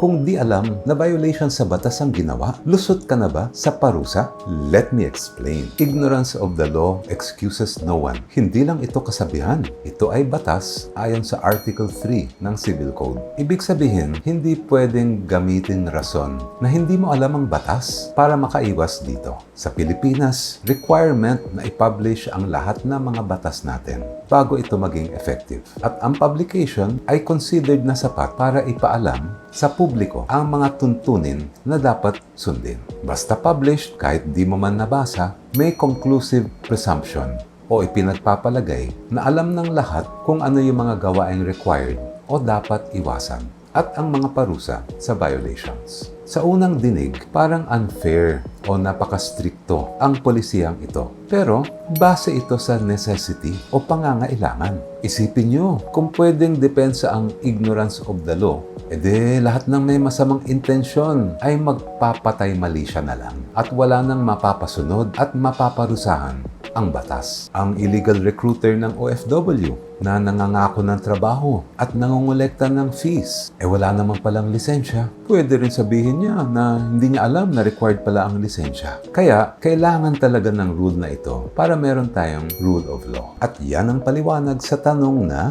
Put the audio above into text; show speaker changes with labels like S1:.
S1: kung di alam na violation sa batas ang ginawa? Lusot ka na ba sa parusa? Let me explain. Ignorance of the law excuses no one. Hindi lang ito kasabihan. Ito ay batas ayon sa Article 3 ng Civil Code. Ibig sabihin, hindi pwedeng gamitin rason na hindi mo alam ang batas para makaiwas dito. Sa Pilipinas, requirement na i-publish ang lahat ng mga batas natin bago ito maging effective. At ang publication ay considered na sapat para ipaalam sa publiko ang mga tuntunin na dapat sundin. Basta published, kahit di mo man nabasa, may conclusive presumption o ipinagpapalagay na alam ng lahat kung ano yung mga gawaing required o dapat iwasan at ang mga parusa sa violations. Sa unang dinig, parang unfair o napaka-stricto ang polisiyang ito. Pero base ito sa necessity o pangangailangan. Isipin nyo, kung pwedeng depensa ang ignorance of the law, edi lahat ng may masamang intensyon ay magpapatay mali siya na lang at wala nang mapapasunod at mapaparusahan ang batas. Ang illegal recruiter ng OFW na nangangako ng trabaho at nangongolekta ng fees. Eh wala naman palang lisensya. Pwede rin sabihin niya na hindi niya alam na required pala ang lisensya. Kaya, kailangan talaga ng rule na ito para meron tayong rule of law. At yan ang paliwanag sa tanong na